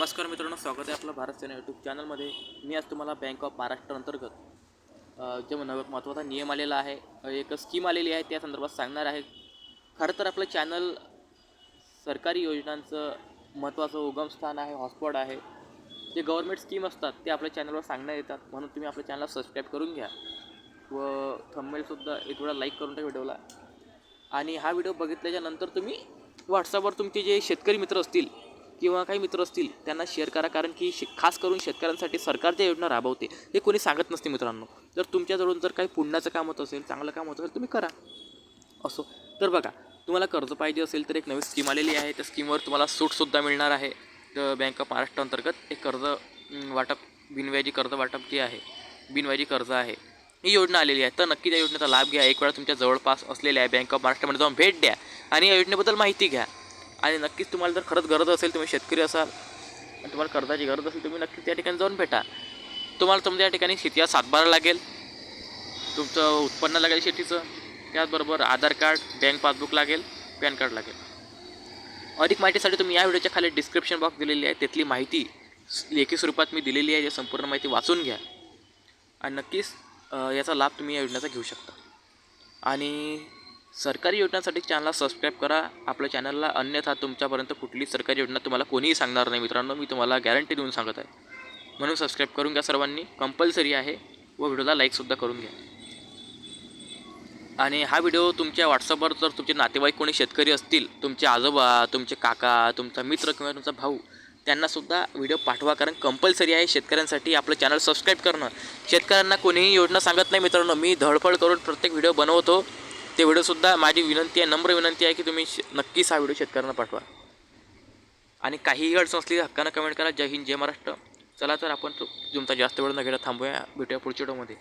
नमस्कार मित्रांनो स्वागत आहे आपलं भारत सेना यूट्यूब चॅनलमध्ये मी आज तुम्हाला बँक ऑफ महाराष्ट्र अंतर्गत जे नव महत्त्वाचा नियम आलेला आहे. एक स्कीम आलेली आहे त्या संदर्भात सांगणार आहे. खरं तर आपलं चॅनल सरकारी योजनांचं महत्त्वाचं उगमस्थान आहे हॉटस्पॉट आहे. जे गव्हर्मेंट स्कीम असतात ते आपल्या चॅनलवर सांगण्यात येतात. म्हणून तुम्ही आपल्या चॅनलला सबस्क्राईब करून घ्या. व थंबनेलसुद्धा एक वेळा लाईक करून टाका व्हिडिओला आणि हा व्हिडिओ बघितल्याच्या नंतर तुम्ही व्हॉट्सअपवर तुमचे जे शेतकरी मित्र असतील किंवा काही मित्र असतील त्यांना शेअर करा. कारण की शे खास करून शेतकऱ्यांसाठी सरकार ज्या योजना राबवते हे कोणी सांगत नसते मित्रांनो. जर तुमच्याजवळून जर काही पुण्याचं काम होत असेल चांगलं काम होत असेल तुम्ही करा. असो. तर बघा तुम्हाला कर्ज पाहिजे असेल तर एक नवी स्कीम आलेली आहे. त्या स्कीमवर तुम्हाला सूटसुद्धा मिळणार आहे. तर बँक ऑफ महाराष्ट्र अंतर्गत एक कर्ज वाटप बिनव्याजी कर्ज वाटप जे आहे बिनव्याजी कर्ज आहे ही योजना आलेली आहे. तर नक्की त्या योजनेचा लाभ घ्या. एक वेळा तुमच्या जवळपास असलेल्या आहे बँक ऑफ महाराष्ट्रामध्ये जाऊन भेट द्या. आणि या योजनेबद्दल माहिती घ्या. आणि नक्कीच तुम्हाला जर खरंच गरज असेल तुम्ही शेतकरी असाल आणि तुम्हाला कर्जाची गरज असेल तुम्ही नक्कीच त्या ठिकाणी जाऊन भेटा. तुम्हाला तुमच्या या ठिकाणी शेती सातबारा लागेल. तुमचं उत्पन्न लागेल शेतीचं. त्याचबरोबर आधार कार्ड बँक पासबुक लागेल पॅन कार्ड लागेल. अधिक माहितीसाठी तुम्ही या व्हिडिओच्या खाली डिस्क्रिप्शन बॉक्स दिलेली आहे. त्यातली माहिती लेखी स्वरूपात मी दिलेली आहे. या संपूर्ण माहिती वाचून घ्या. आणि नक्कीच याचा लाभ तुम्ही या योजनेचा घेऊ शकता. आणि सरकारी योजनांसाठी चॅनलला सबस्क्राईब करा. आपल्या चॅनलला अन्यथा तुमच्यापर्यंत कुठली सरकारी योजना तुम्हाला कोणीही सांगणार नाही मित्रांनो. मी तुम्हाला गॅरंटी देऊन सांगत आहे. म्हणून सबस्क्राईब करून घ्या सर्वांनी. कंपल्सरी आहे व व्हिडिओला लाईकसुद्धा करून घ्या. आणि हा व्हिडिओ तुमच्या व्हॉट्सअपवर जर तुमचे नातेवाईक कोणी शेतकरी असतील तुमचे आजोबा तुमचे काका तुमचा मित्र किंवा तुमचा भाऊ त्यांनासुद्धा व्हिडिओ पाठवा. कारण कंपल्सरी आहे शेतकऱ्यांसाठी आपलं चॅनल सबस्क्राईब करणं. शेतकऱ्यांना कोणीही योजना सांगत नाही मित्रांनो. मी धडपड करून प्रत्येक व्हिडिओ बनवतो. ते व्हिडिओसुद्धा माझी विनंती आहे नम्र विनंती आहे की तुम्ही नक्कीच हा व्हिडिओ शेतकऱ्यांना पाठवा. आणि काहीही अडचण असली तर हक्कानं कमेंट करा. जय हिंद जय महाराष्ट्र. चला तर आपण तुमचा जास्त वेळ न घेता थांबूया. भेटूया पुढच्या व्हिडिओमध्ये.